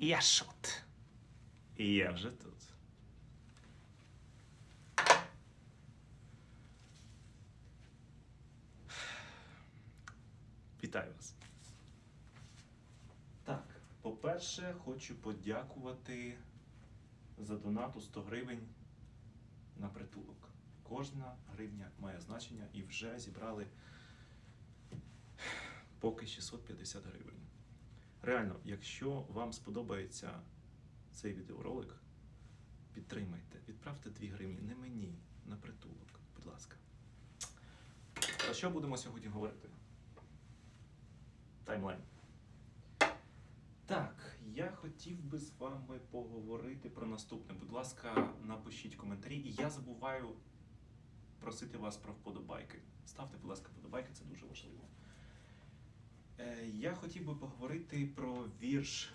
Я шут. І я вже тут. Вітаю вас. Так, по-перше, хочу подякувати за донату 100 гривень на притулок. Кожна гривня має значення і вже зібрали поки 650 гривень. Реально, якщо вам сподобається цей відеоролик, підтримайте, відправте 2 гривні не мені, на притулок, будь ласка. Про що будемо сьогодні говорити? Таймлайн. Так, я хотів би з вами поговорити про наступне. Будь ласка, напишіть коментарі. І я забуваю просити вас про вподобайки. Ставте, будь ласка, вподобайки, це дуже важливо. Е, я хотів би поговорити про вірш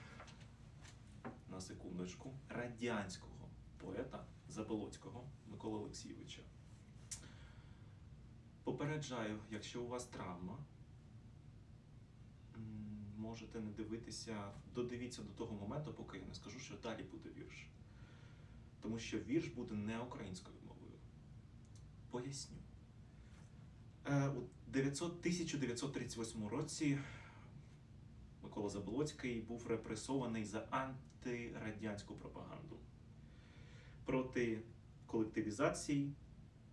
на секундочку радянського поета Заболоцького Миколи Олексійовича. Попереджаю, якщо у вас травма, можете не дивитися, додивіться до того моменту, поки я не скажу, що далі буде вірш. Тому що вірш буде не українською мовою. Поясню. Е, У 1938 році Микола Заболоцький був репресований за антирадянську пропаганду. Проти колективізації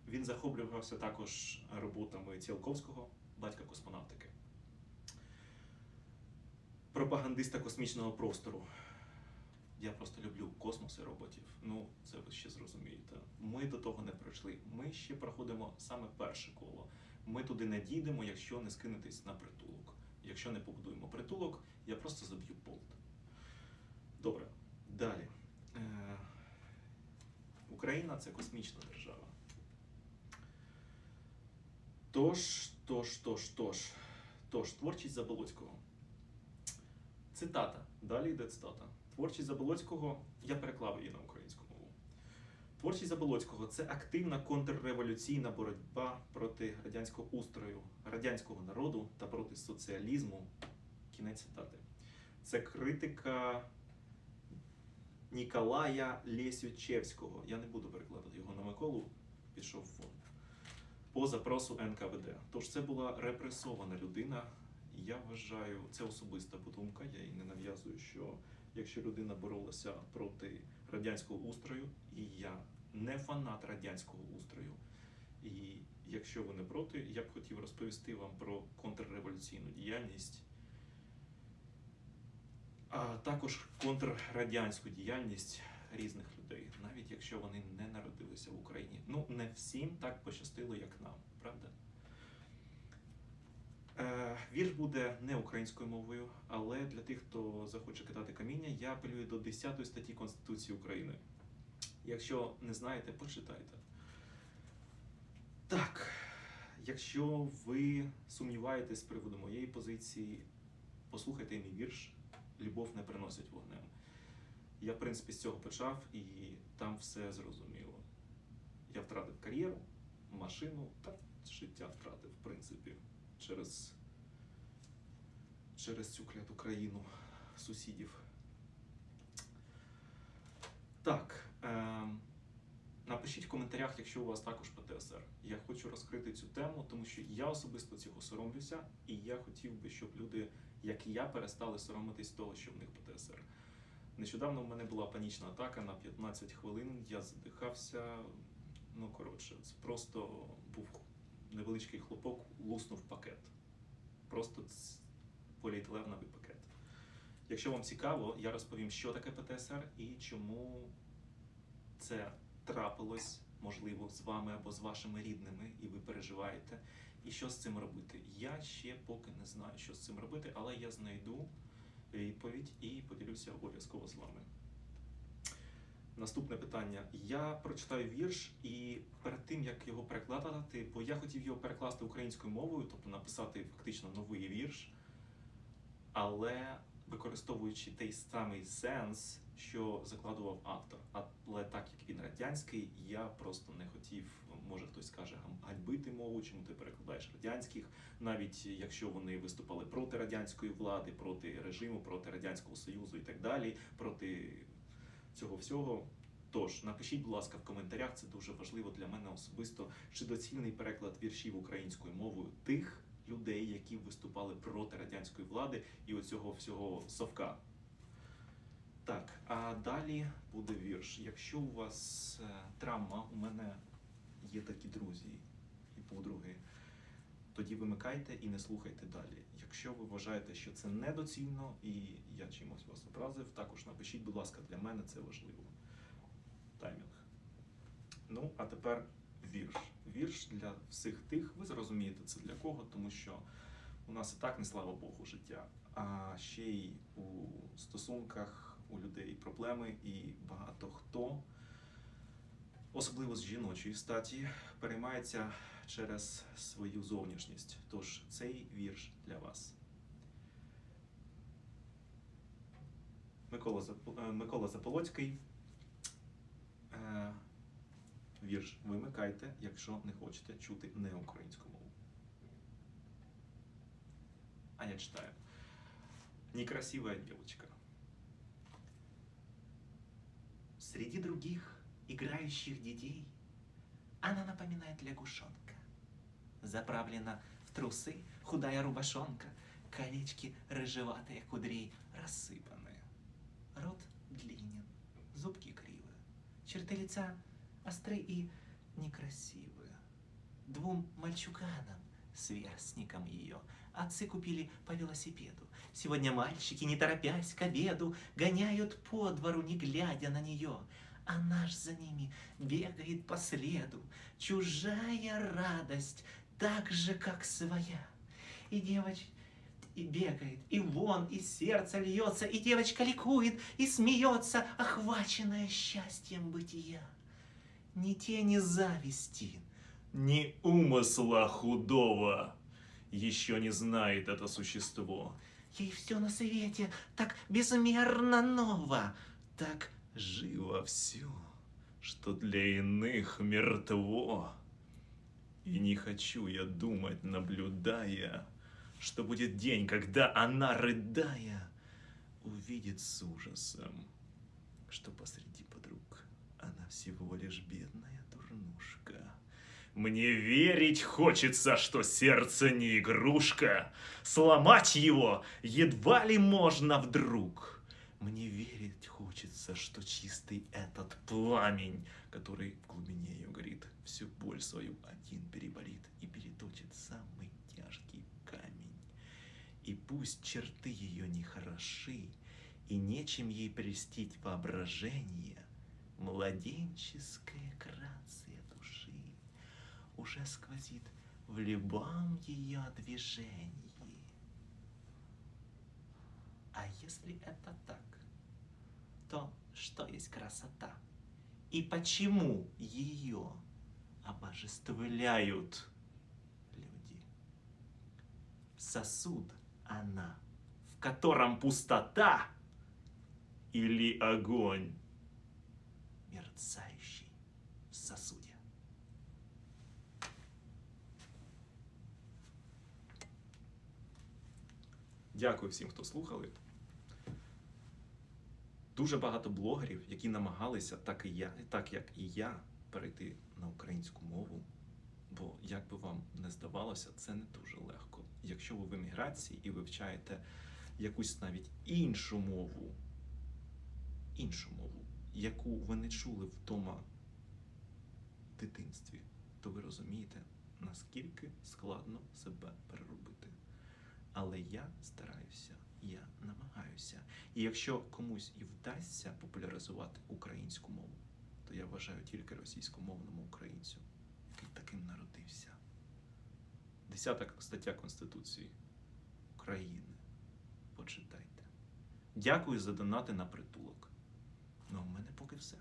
він захоплювався також роботами Ціолковського, батька космонавтики. Пропагандиста космічного простору. Я просто люблю космос і роботів. Ну, це ви ще зрозумієте. Ми до того не прийшли. Ми ще проходимо саме перше коло. Ми туди не дійдемо, якщо не скинетесь на притулок. Якщо не побудуємо притулок, я просто заб'ю болт. Добре, далі. Е, Україна це космічна держава. Тож, тож, тож, тож, тож, творчість Заболоцького. Цитата. Далі йде цитата. Творчість Заболоцького, я переклав її на українську мову. Творчість Заболоцького це активна контрреволюційна боротьба проти радянського устрою, радянського народу та проти соціалізму. Кінець цитати. Це критика Ніколая Лєсючевського. Я не буду перекладати його на Миколу, пішов вон. По запросу НКВД. Тож це була репресована людина. Я вважаю, це особиста подумка. Я їй не нав'язую, що якщо людина боролася проти радянського устрою, і я не фанат радянського устрою. І якщо ви не проти, я б хотів розповісти вам про контрреволюційну діяльність, а також контррадянську діяльність різних людей, навіть якщо вони не народилися в Україні. Ну, не всім так пощастило, як нам, правда? Е, Вірш буде не українською мовою, але для тих, хто захоче кидати каміння, я апелюю до 10 статті Конституції України. Якщо не знаєте, почитайте. Так, якщо ви сумніваєтесь з приводу моєї позиції, послухайте мій вірш Любов не приносить вогнем. Я, в принципі, з цього почав і там все зрозуміло. Я втратив кар'єру, машину та життя втратив, в принципі, через, через цю кляту країну сусідів. Так. Е, напишіть в коментарях, якщо у вас також ПТСР. Я хочу розкрити цю тему, тому що я особисто цього соромлюся, і я хотів би, щоб люди, як і я, перестали соромитись того, що в них ПТСР. Нещодавно в мене була панічна атака на 15 хвилин, я задихався. Ну, коротше, це просто був невеличкий хлопок, луснув пакет. Просто поліетиленовий пакет. Якщо вам цікаво, я розповім, що таке ПТСР і чому це трапилось, можливо, з вами або з вашими рідними, і ви переживаєте, і що з цим робити. Я ще поки не знаю, що з цим робити, але я знайду відповідь і поділюся обов'язково з вами. Наступне питання. Я прочитаю вірш, і перед тим як його перекладати, бо я хотів його перекласти українською мовою, тобто написати фактично новий вірш, але використовуючи той самий сенс, що закладував автор. Але так як він радянський, я просто не хотів, може хтось скаже, гальбити мову, чому ти перекладаєш радянських, навіть якщо вони виступали проти радянської влади, проти режиму, проти радянського союзу і так далі, проти цього всього. Тож напишіть, будь ласка, в коментарях, це дуже важливо для мене особисто, чи доцільний переклад віршів українською мовою тих людей, які виступали проти радянської влади і оцього всього совка. Так, а далі буде вірш. Якщо у вас е, травма, у мене є такі друзі і подруги, тоді вимикайте і не слухайте далі. Якщо ви вважаєте, що це недоцільно і я чимось вас образив, також напишіть, будь ласка, для мене це важливо. Таймінг. Ну, а тепер вірш. Вірш для всіх тих, ви зрозумієте це для кого, тому що у нас і так не слава Богу життя, а ще й у стосунках у людей проблеми, і багато хто, особливо з жіночої статі, переймається через свою зовнішність. Тож цей вірш для вас. Микола, е, Микола Заполоцький. Е, Вірш вимикайте, якщо не хочете чути не українську мову. А я читаю. Некрасивая девочка. Среди других играющих детей она напоминает лягушонка. Заправлена в трусы худая рубашонка, колечки рыжеватые кудрей рассыпаны. Рот длинен, зубки кривы, черты лица остры и некрасивые. Двум мальчуганам, сверстникам ее, отцы купили по велосипеду. Сегодня мальчики, не торопясь к обеду, гоняют по двору, не глядя на нее. А наш за ними бегает по следу. Чужая радость, так же, как своя. И девочка и бегает, и вон, и сердце льется, и девочка ликует, и смеется, охваченная счастьем бытия. Ни тени зависти, ни умысла худого еще не знает это существо. Ей все на свете так безмерно ново, так живо все, что для иных мертво. И не хочу я думать, наблюдая, что будет день, когда она, рыдая, увидит с ужасом, что посреди подруг она всего лишь бедная дурнушка. Мне верить хочется, что сердце не игрушка. Сломать его едва ли можно вдруг. Мне верить хочется, что чистый этот пламень, который в глубине ее горит, всю боль свою один переболит и переточит самый тяжкий камень. И пусть черты ее не хороши, и нечем ей престить воображение, младенческая грация души уже сквозит в любом ее движении. А если это так, то что есть красота? И почему ее обожествляют люди? Сосуд она, в котором пустота или огонь, мерцающий в сосуде. Дякую всім, хто слухали. Дуже багато блогерів, які намагалися, так і я, так як і я, перейти на українську мову. Бо, як би вам не здавалося, це не дуже легко. Якщо ви в еміграції і вивчаєте якусь навіть іншу мову, іншу мову, яку ви не чули вдома в дитинстві, то ви розумієте, наскільки складно себе переробити. Але я стараюся, я намагаюся. І якщо комусь і вдасться популяризувати українську мову, то я вважаю тільки російськомовному українцю, який таким народився. Десята стаття Конституції України. Почитайте. Дякую за донати на притулок. Ну, а в мене поки все.